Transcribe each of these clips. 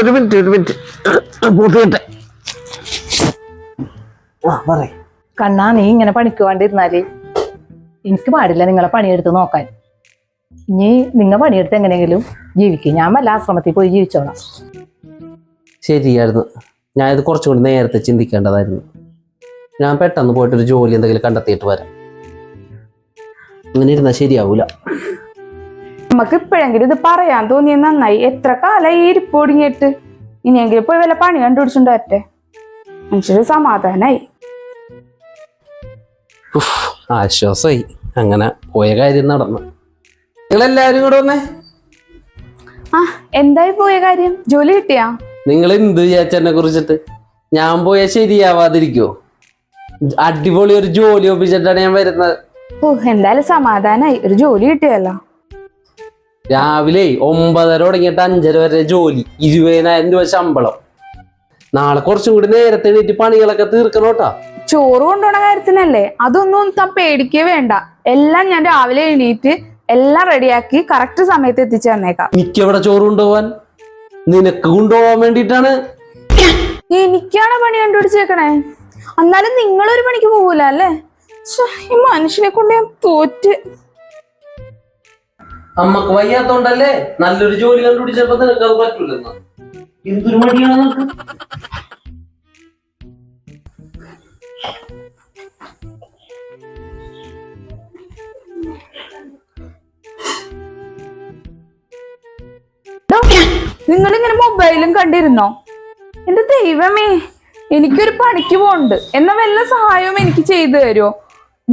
ഒരു മിനിറ്റ് ഒരു മിനിറ്റ്. ആ കണ്ണാ നീ ഇങ്ങനെ പണിക്ക് വേണ്ടിയിരുന്നാൽ എനിക്ക് പാടില്ല നിങ്ങളെ പണിയെടുത്ത് നോക്കാൻ. ഇനി നിങ്ങൾ പണിയെടുത്ത് എങ്ങനെയെങ്കിലും ജീവിക്കും. ഞാൻ വല്ല ആശ്രമത്തിൽ പോയി ജീവിച്ചോളാം. ശരിയായിരുന്നു. ഞാൻ കുറച്ചുകൂടി കുറച്ചും നേരത്തെ ചിന്തിക്കേണ്ടതായിരുന്നു. ഞാൻ പെട്ടെന്ന് പോയിട്ടൊരു ജോലി എന്തെങ്കിലും കണ്ടെത്തിയിട്ട് വരാം. ഇങ്ങനെ ഇരുന്നാൽ ശരിയാവൂല. നമുക്ക് ഇപ്പോഴെങ്കിലും ഇത് പറയാൻ തോന്നിയത് നന്നായി. എത്ര കാലായി ഈ ഇരിപ്പ് ഒടുങ്ങിയിട്ട്? ഇനിയെങ്കിലും പോയി വല്ല പണി കണ്ടുപിടിച്ചിട്ടുണ്ടോ അറ്റേ? മനുഷ്യര് സമാധാനായി. ആശ്വാസമായി അങ്ങനെ പോയ കാര്യം നടന്നു. നിങ്ങളെല്ലാരും കൂടെ വന്നേ. ആ എന്തായി പോയ കാര്യം? ജോലി കിട്ടിയാ? നിങ്ങൾ എന്ത് വിചാരിച്ചെന്നെ കുറിച്ചിട്ട്? ഞാൻ പോയാൽ ശരിയാവാതിരിക്കോ? അടിപൊളി ഒരു ജോലി ഒപ്പിച്ചിട്ടാണ് ഞാൻ വരുന്നത്. ഓ എന്തായാലും സമാധാനായി. ഒരു ജോലി കിട്ടിയല്ലോ. രാവിലെ ഒമ്പതര തുടങ്ങിയിട്ട് അഞ്ചര വരെ ജോലി. ഇരുപതിനായിരം രൂപ ശമ്പളം. നാളെ കുറച്ചും കൂടി നേരത്തെ എണീറ്റ് പണികളൊക്കെ തീർക്കണം കേട്ടാ. ചോറ് കൊണ്ടുപോണ കാര്യത്തിനല്ലേ? അതൊന്നും താ പേടിക്കേ വേണ്ട. എല്ലാം ഞാൻ രാവിലെ എണീറ്റ് എല്ലാം റെഡിയാക്കി കറക്റ്റ് സമയത്ത് എത്തിച്ചു തന്നേക്കാം. എനിക്കെവിടെ ചോറ് കൊണ്ടുപോവാൻ? നിനക്ക് കൊണ്ടുപോവാൻ വേണ്ടിട്ടാണ് എനിക്കാണ് പണി കണ്ടുപിടിച്ചേക്കണേ? എന്നാലും നിങ്ങളൊരു പണിക്ക് പോകൂല അല്ലേ? ഈ മനുഷ്യനെ കൊണ്ട് ഞാൻ തോറ്റ്. അമ്മയ്ക്ക് വയ്യാത്തോണ്ടല്ലേ നല്ലൊരു ജോലി കണ്ടുപിടിച്ചപ്പോ നിനക്ക് അത് പറ്റൂലെന്ന്? എന്തൊരു മടിയാണ് നിങ്ങൾ ഇങ്ങനെ മൊബൈലും കണ്ടിരുന്നോ? എന്റെ ദൈവമേ എനിക്കൊരു പണിക്ക് പോണ്ട് എന്ന വല്ല സഹായവും എനിക്ക് ചെയ്തു തരുമോ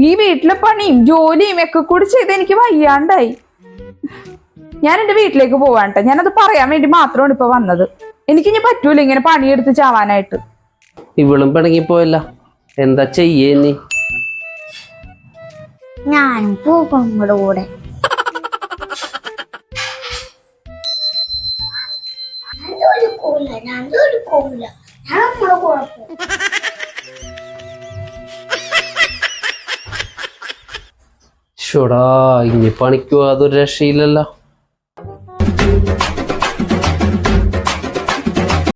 ഈ വീട്ടിലെ പണിയും ജോലിയും ഒക്കെ കൂടി ചെയ്ത് എനിക്ക് വയ്യാണ്ടായി. ഞാൻ എന്റെ വീട്ടിലേക്ക് പോവാണ്ട്ടെ ഞാനത് പറയാൻ വേണ്ടി മാത്രമാണ് ഇപ്പൊ വന്നത്. എനിക്ക് ഇനി പറ്റൂല ഇങ്ങനെ പണിയെടുത്ത് ചാവാനായിട്ട്. ഇവളും പിണങ്ങിപ്പോയല്ല എന്താ ചെയ്യേ നീ? ഞാനും പോകും നിങ്ങളുടെ കൂടെ. ഞാൻ ജോലിക്കൂല ഞാൻ ഷോടാ ഇനി പണിക്കുക അതൊരു രക്ഷയില്ലല്ലോ.